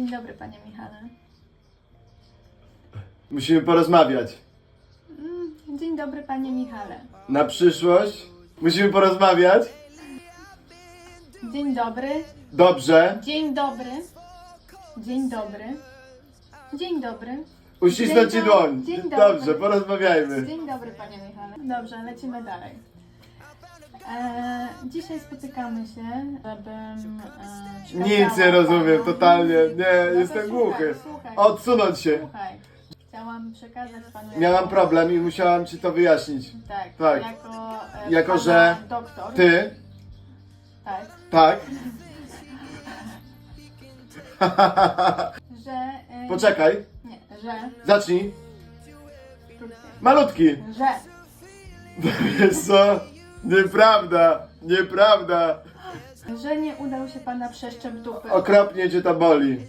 Dzień dobry, panie Michale. Musimy porozmawiać. Mm, Dzień dobry, panie Michale. Na przyszłość musimy porozmawiać. Dzień dobry. Dobrze. Dzień dobry. Dzień dobry. Dzień dobry. Uścisnąć Dzień ci do- dłoń. dzień dobry. Dobrze, porozmawiajmy. Dzień dobry, panie Michale. Dobrze, lecimy dalej. E, dzisiaj spotykamy się, żebym. E, Nic nie rozumiem, totalnie. Nie, No jestem głuchy. Słuchaj, Odsunąć się. słuchaj. Chciałam przekazać panu. Miałam jako- problem i musiałam ci to wyjaśnić. Tak, Tak. Jako, e, Jako, pana że Doktor. Ty, Tak. tak. Że. E, Poczekaj, Nie, że. zacznij. Malutki. Że. Wiesz co? Nieprawda, nieprawda. Że nie udał się pana przeszczep dupy. Okropnie cię to boli.